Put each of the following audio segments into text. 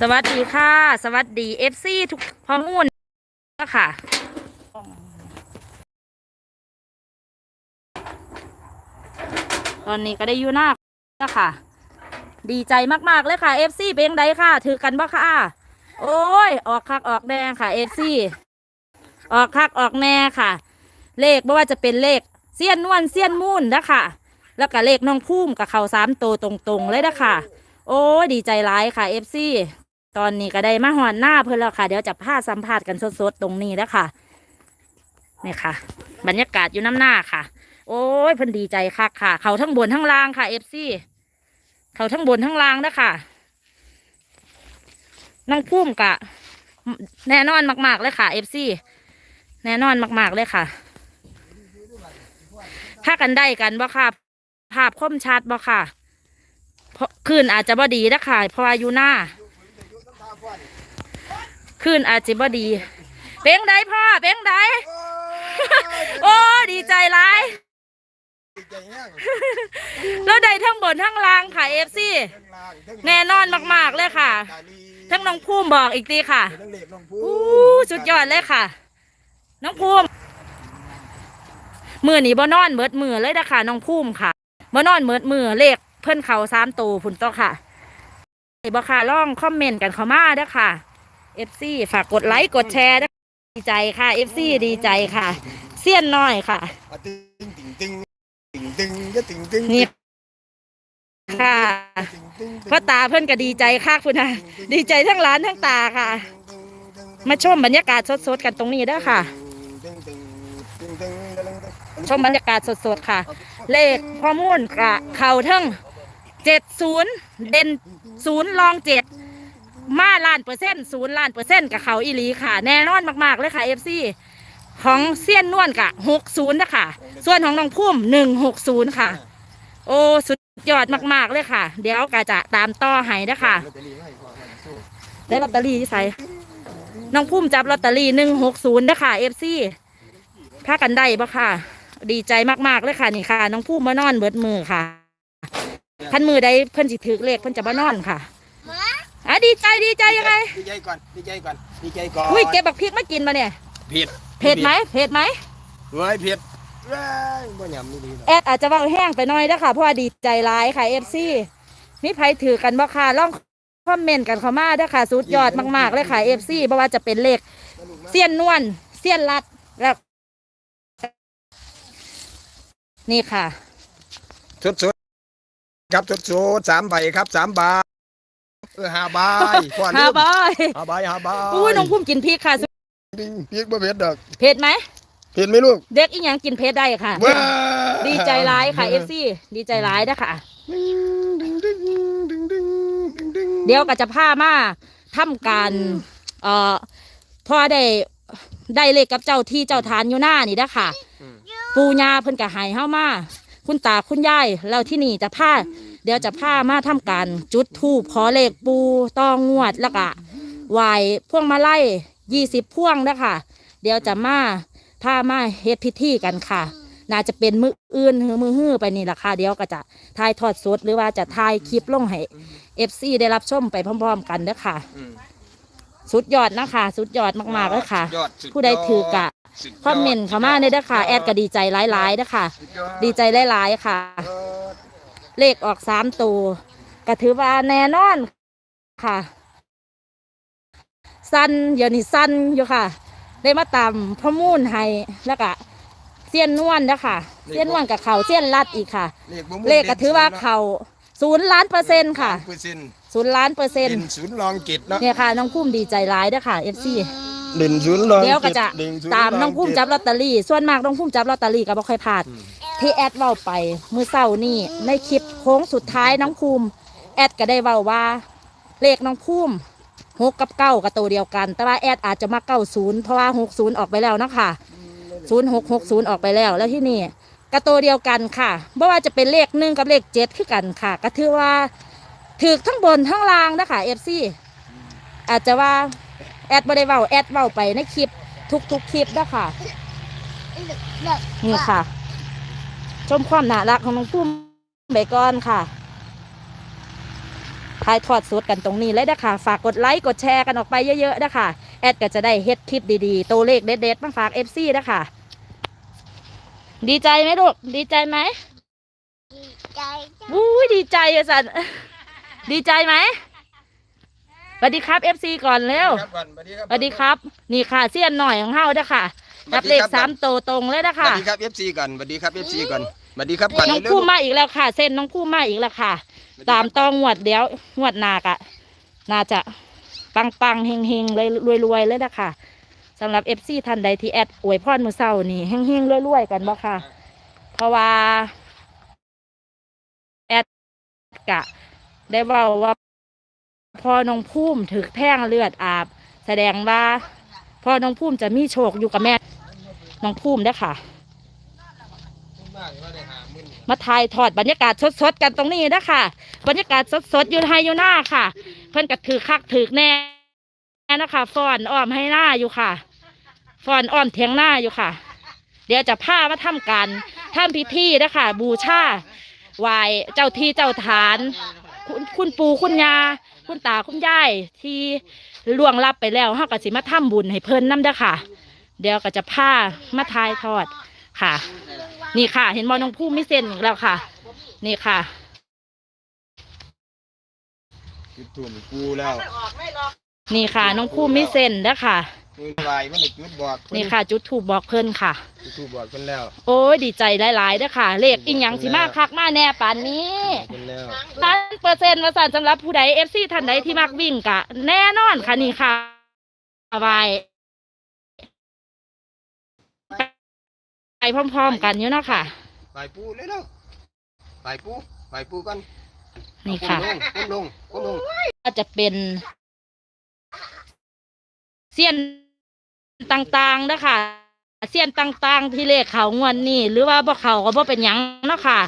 สวัสดีค่ะ สวัสดีเอฟซีทุกพอมูลค่ะตอนนี้ก็ได้อยู่หน้าแล้วค่ะ ดีใจมาก ๆ เลยค่ะเอฟซีเป็นยังไงค่ะ ถือกันบ่ค่ะ โอ้ย ออกคักออกแน่ค่ะเอฟซีออกคักออกแน่ค่ะ เลขไม่ว่าจะเป็นเลขเสี้ยนนวลเสี้ยนมูนนะคะแล้วก็เลขน้องพุ่มกับเขาสามตัวตรงๆเลยนะคะโอ้ยดีใจร้ายค่ะเอฟซี ตอนนี้ก็ได้มาหอนหน้าเพื่อนแล้วค่ะ เดี๋ยวจะพาสัมภาษณ์กันสดๆตรงนี้แล้วค่ะนี่ค่ะ บรรยากาศอยู่น้ำหน้าค่ะ โอ้ยเพิ่นดีใจคักค่ะ เขาทั้งบนทั้งล่างค่ะเอฟซีเขาทั้งบนทั้งล่างนะคะน้องพุ่มกะ แน่นอนมาก ๆ เลยค่ะเอฟซีแน่นอนมาก ๆ เลยค่ะถ้ากันได้กันบ่ค่ะ ภาพคมชัดบ่ค่ะ เพราะคืนอาจจะบ่ดีนะค่ะเพราะอายุหน้า คลื่นอาจจะบ่ดี เป้งได้พ่อ เป้งได้โอ้ดีใจร้ายแล้วได้ทั้งบนทั้งล่างค่ะเอฟซีแน่นอนมาก ๆ เลยค่ะ ทั้งน้องภูมิบอกอีกทีค่ะอู้สุดยอดเลยค่ะ น้องภูมิมือนี่บ่นอนเมิดมือเลยนะคะน้องภูมิค่ะบ่นอนเมิดมือเลขเพิ่อนเขาสามตูพุ่นต่อค่ะไอ้บ่ค่ะล่องคอมเมนต์กันเข้ามาเด้อค่ะ FC ฝากกดไลค์กดแชร์ด้วยดีใจค่ะ FC ดีใจค่ะ เสี้ยนน้อยค่ะอะตึงตึงตึงตึงตึงก็ตึงตึงนี่ค่ะตึงตึงตึงพ่อตาเพิ่นก็ดีใจค่ะคุณนะดีใจทั้งร้านทั้งตาค่ะ มาชมบรรยากาศสดๆกันตรงนี้เด้อค่ะ ตึงตึงตึงตึงตึงตึงชมบรรยากาศสดๆค่ะ เลขข้อมูลกะเข่าทั้งเจ็ดศูนย์เด่นศูนย์รองเจ็ด มาล้านเปอร์เซ็นต์ศูนย์ล้านเปอร์เซ็นต์กับเขาอีหลีค่ะ แน่นอนมากๆเลยค่ะเอฟซีของเซียนนวลกะหกศูนย์นะคะส่วนของน้องพุ่มหนึ่งหกศูนย์ค่ะ โอ้สุดยอดมากๆเลยค่ะ เดี๋ยวกะจะตามต่อให้นะคะได้ลอตเตอรี่ที่ใส่น้องพุ่มจับลอตเตอรี่หนึ่งหกศูนย์นะคะเอฟซีถ้ากันได้ปะค่ะ ดีใจมากๆเลยค่ะนี่ค่ะ น้องพุ่มมานอนเบิดมือค่ะพันมือใดเพิ่นสิถือเลขเพิ่นจะมานอนค่ะะดีใจดีใจยังไง ดีใจก่อนดีใจก่อนดีใจก่อนอุ้ยเก็บบักพริกมากินมาเนี่ย เผ็ดเผ็ดไหมเผ็ดไหมเฮ้ยเผ็ดเว้ยบ่ยำนี่ดีหรอกแอดอาจจะเว่าแห้งไปหน่อยนะคะเพราะว่าดีใจร้ายค่ะเอฟซีมีใครถือกันบ่ค่ะลองคอมเมนต์กันเข้ามาเด้อค่ะสุดยอดมาก ๆ เลยค่ะเอฟซีเพราะว่าจะเป็นเลขเสี้ยนนวลเสี้ยนรัดแล้วนี่ค่ะสดสดครับสดสดสามใบครับสามใบ เออห้าใบก่อนฮาบอยห้าใบห้าใบอุ้ยน้องพุ่มกินพริกค่ะดิ้งพริกบ่เผ็ดดอกเผ็ดไหมเผ็ดไหมลูก เด็กอีหยังกินเผ็ดได้ค่ะว้าดีใจร้ายค่ะเอฟซีดีใจร้ายนะคะดึงดึงดึงดึงดึงดึงเดี๋ยวก็จะพามาทำการเอ่อพอได้ได้เลขกับเจ้าที่เจ้าทานอยู่หน้านี่นะคะปูญาเพิ่นก็ใหายเฮามา คุณตาคุณยายแล้วที่นี่จะพา เดี๋ยวจะพามาทำการจุดธูปขอเลขปูต้องงวดแล้วก็ไหวพวงมาไล่ยี่สิบพวงนะคะ เดี๋ยวจะมาพามาเฮ็ดพิธีกันค่ะ น่าจะเป็นมืออื่นหรือมือฮื้อไปนี่แหละค่ะ เดี๋ยวก็จะถ่ายทอดสดหรือว่าจะถ่ายคลิปลงให้เอฟซีได้รับชมไปพร้อม ๆ กันเด้อค่ะอืมสุดยอดนะคะ สุดยอดมากๆเลยค่ะสุยอสุผู้ใดถือกะสุดยดคอมเมนต์เข้ามาในเด้อค่ะ แอดก็ดีใจหลายๆเด้อค่ะสุยอดีใจหลายๆค่ะ เออ เลขออกสามตัวก็ถือว่าแน่นอนค่ะ สั้นเดี๋ยวนี้สั้นอยู่ค่ะ ได้มาตามพ่อมูลให้แล้วก็เสี้ยนนวลนะคะเสี้ยนนวลกับเขาเสี้ยนลัดอีกค่ะเลขบ่มีเลขก็ถือว่าเขาศูนย์ล้านเปอร์เซ็นต์ค่ะเปอร์เซ็นต์ศูนย์ล้านเปอร์เซ็นเด่ต์นศูนย์รองเกตเนาะเนี่ยค่ะน้องพุ่มดีใจร้ายเด้อค่ะเอฟซีเด่นศูนย์รองเดี๋ยวก็จะเด่นศูย์ตามน้องพุ่มจับลอตเตอรี่ส่วนมากน้องพุ่มจับลอตเตอรี่ก็บ่ค่อยพลาด ที่แอดเว้าไปมือเศร้านี่ในคลิปโค้งสุดท้ายน้องภูมิ แอดก็ได้เว้าว่าเลขน้องภูมิหกกับเก้ากับตัวเดียวกัน แต่ว่าแอดอาจจะมาเก้าศูนย์เพราะว่าหกศูนย์ออกไปแล้วนะคะศูนย์หกหกศูนย์ออกไปแล้วแล้วที่นี่กระตัวเดียวกันค่ะไม่ว่าจะเป็นเลขหนึ่งกับเลขเจ็ดคือกันค่ะ ก็ถือว่าถือทั้งบนทั้งล่างนะคะเอฟซีอาจจะว่าแอดไม่ได้เว้าแอดเว้าไปในคลิปทุกๆคลิปนะคะนี่ค่ะ ชมความน่ารักของน้องพุ่มไปก่อนค่ะถ่ายทอดสดกันตรงนี้เลยนะคะฝากกดไลค์กดแชร์กันออกไปเยอะๆนะคะแอดก็จะได้เฮ็ดคลิปดีๆ ตัวเลขเด็ดๆมาฝาก FC นะคะดีใจไหมลูกดีใจไหมใจจ้ะอุ้ยดีใจอะสันดีใจไหมส วัสดีครับ FC ก่อนเร็วครับก่อนสวัสดีครับสวัสดีครับ นี่ค่ะเสี้ยนหน่อยของเฮาเด้อค่ะรับเลขสามโตวตรงเลยนะสวัคะสดีครับ FC ก่อนสวัสดีครับ FC ก่อนสวัสดีครับก่อนน้องเร็วคู่มาอีกแล้วค่ะ เส้นน้องคู่มาอีกแล้วค่ะ ตามต้องงวดเดี๋ยวงวดหนากอะน่าจะปังปังๆเฮงเฮงๆเลยรวยๆเลยนะคะสำหรับเอฟซีท่านใดที่แอดอวยพรมือเศร้านี่เฮงเฮงๆรวยๆกันบ่ค่ะ เพราะว่าแอดกะ ได้เว่าว่า พอน้องพุ่มถึกแท่งเลือดอาบ แสดงว่าพอน้องพุ่มจะมีโชคอยู่กับแม่น้องพุ่มเด้ค่ะ มาถ่ายทอดบรรยากาศสดๆกันตรงนี้นะคะบรรยากาศสดๆอยู่ไฮอยู่หน้าค่ะ เพิ่อนก็ถือคักถือแน่นะคะฟอนอ้อมให้หน้าอยู่ค่ะฟอนอ้อมเถียงหน้าอยู่ค่ะ เดี๋ยวจะพามาทำการทำพิธีนะคะบูชาไหวเจ้าที่เจ้าฐาน คุณคุณปู่คุณยา คุณตาคุณยายที่ล่วงลับไปแล้วเฮาก็สิมาทำบุญให้เพิ่นนำเด้อค่ะ เดี๋ยวก็จะพามาทายทอดค่ะ นี่ค่ะ เห็นบอลน้องผู้ไม่เซ็นอีกแล้วค่ะ นี่ค่ะจุดทุ่มกูแล้ว นี่ค่ะ น้องผู้ไม่เซ็นเด้อค่ะ มือวายมันได้จุดบอกนี่ค่ะ จุดถูกบอกเพิ่นค่ะ จุดทูบบอกคนแล้วโอ้ยดีใจหลายๆเด้อค่ะ เลขอีหยังสิมาคักมาแน่ปานนี้คนแล้วพันเปอร์เซ็นต์ว่าสันสำหรับผู้ใดเอฟซีท่านใดที่มักวิ่งกะ แน่นอนค่ะนี่ค่ะสบายไปพร้อมๆกันอยู่เนาะค่ะ ไปปูเลยแล้วไปปูไปปูกันนี่ค่ะ ก้มลงก้มลงก้มลง ก็จะเป็นเสี้ยน ต่างๆนะคะเสี้ยนต่างๆ ที่เลขเขางวนนี่หรือว่าบ่เขาก็บ่เป็นหยังเนาะค่ะ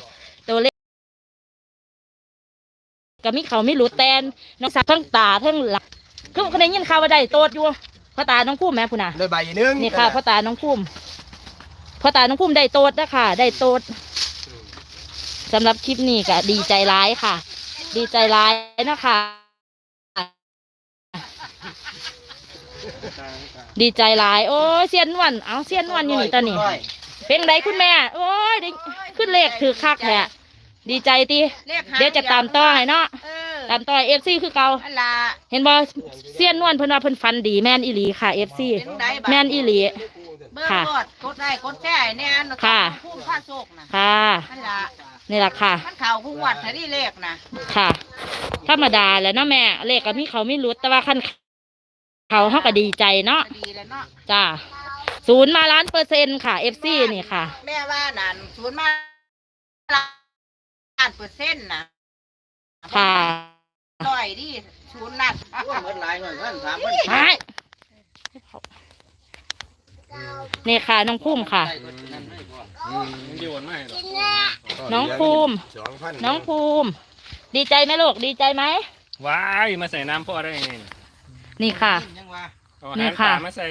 ตัวเลขก็มีเขามีหลุดแตนน้องสักทั้งตาทั้งหลักคือคนได้ยินข่าวว่าได้โตดอยู่พ่อตาน้องพุ่มแม่พุ่นน่ะได้ใบหนึ่งนี่ค่ะพ่อตาน้องพุ่มพ่อตาน้องพุ่มได้โตดนะคะได้โตดสำหรับคลิปนี้ก็ดีใจร้ายค่ะ ดีใจร้ายนะคะ ดีใจหลาย โอ้ยเสียนนวลเอาเสียนนวลอยู่นี่ตอนนี้ เป็นไดคุณแม่ โอ้ยได้ขึ้นเลขถือคักแท้ดีใจตีเลขหางเดี๋ยวจะตามต่อให้เนาะเออตามต่อเอฟซีคือเก่าอันละเห็นบอเสียนนวลเพิ่นว่าเพิ่นฟันดีแม่นอีหลีค่ะเอฟซีเป็นไดบัดแม่นอีหลีเบิ่งค่ะกดกดได้กดแช่แน่นค่ะพุ่มผ้าโศกนะค่ะอันละนี่แหละค่ะมันเข่าผู้วัดถ้าที่เลขนะค่ะธรรมดาแหล้วเนาะแม่เลขก็มีเขาไม่รู้แต่ว่าคัน เขาเขาก็ดีใจเนาะดีแล้วเนาะจ้าศูนย์มาล้านเปอร์เซ็นต์ค่ะเอฟซีนี่ค่ะ แม่ว่านั่นศูนย์มาล้านเปอร์เซ็นต์นะค่ะร้อยดิศูนย์ล้านไม้นี่ค่ะน้องพุ่มค่ะ น้องภูมิสองพันน้องภูมิ ดีใจไหมลูกดีใจไหมว้ายมาใส่น้ำพ่อได้ไง เนี่ยนี่ค่ะเอานี่อาหารค่ะป่ามาใส่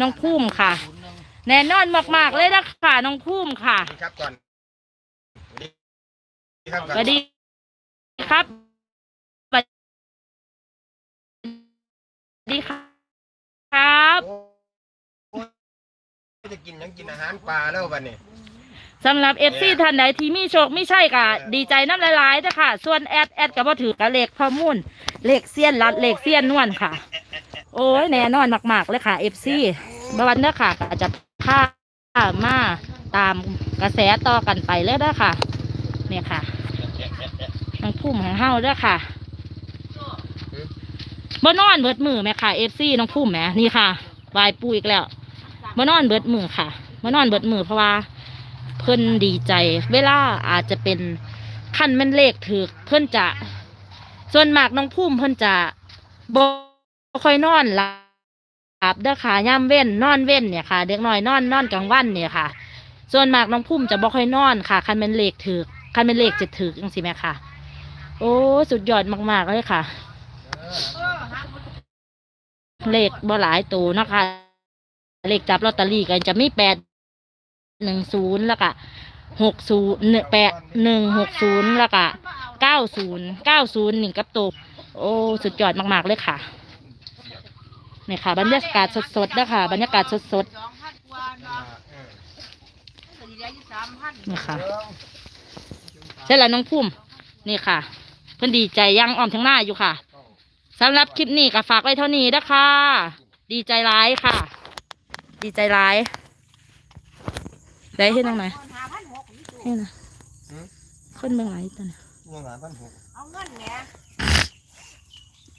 น้องภูมิค่ะแน่นอนมากๆเลยนะค่ะน้องภูมิค่ะดีครับก่อนดีครับก่อนสวัสดีครับสวัสดีครับครับ โอ้ยจะกินหยังกินอาหารปลาแล้ววันนี้ สำหรับเอฟซีท่านใดที่มีโชคไม่ใช่กะดีใจน้ำหลายๆนะคะส่วนแอดแอดกับว่าถือกับเลขข้อมูล เลขเซียนรัดเลขเซียนนวลค่ะ โอ้ยแน่นอนมากๆเลยค่ะเอฟซีบวันเด้อค่ะก็จจะพามาตามกระแสต่อกันไปเลยเด้อค่ะ เนี่ยค่ะทางพุ่มของเฮาเด้อค่ะบ่นอนเบิดมือไหมค่ะเอฟซีน้องพุ่มแหมนี่ค่ะวายปูอีกแล้วบ่นอนเบิดมือค่ะบ่นอนเบิดมือเพราะว่าเพิ่นดีใจ เวลาอาจจะเป็นขั้นแมันเลขถือเพิ่นจะ ส่วนมากน้องพุ่มเพิ่นจะบ่ค่อยนอนหลับเด้อค่ะย่ำเว้นนอนเว้นเนี่ยค่ะ เด็กน้อยนอนนอนกลางวันเนี่ยค่ะ ส่วนมากน้องพุ่มจะบ่ค่อยนอนค่ะ คันเป็นเลขถือคันเป็นเลขจะถือจังสิแม่ค่ะ โอ้สุดยอดมากๆเลยค่ะ เลขบ่หลายตัวนะคะเลขจับลอตเตอรี่ก็จะมีแปดหนึ่งศูนย์แล้วก็ หกศูนย์แปดหนึ่งหกศูนย์แล้วก็เก้าศูนย์เก้าศูนย์หนึ่งกับตัวโอ้ สุดยอดมาก ๆ เลยค่ะนี่ค่ะ บรรยากาศสดๆนะคะบรรยากาศสดสดนๆนี่ค่ะใช่แล้วน้องพุ่มนี่ค่ะ เพิ่อนดีใจยังอ้อมทั้งหน้าอยู่ค่ะสำหรับคลิปนี้ก็ฝากไว้เท่านี้นะคะ ดีใจร้ายค่ะ ดีใจร้าย ได้เห็นตรงไหน นหกนี่ตัวนี่นะคนเมืองไหนตัวเนี่ยเงินหลานพันหกเอาเงินแหม่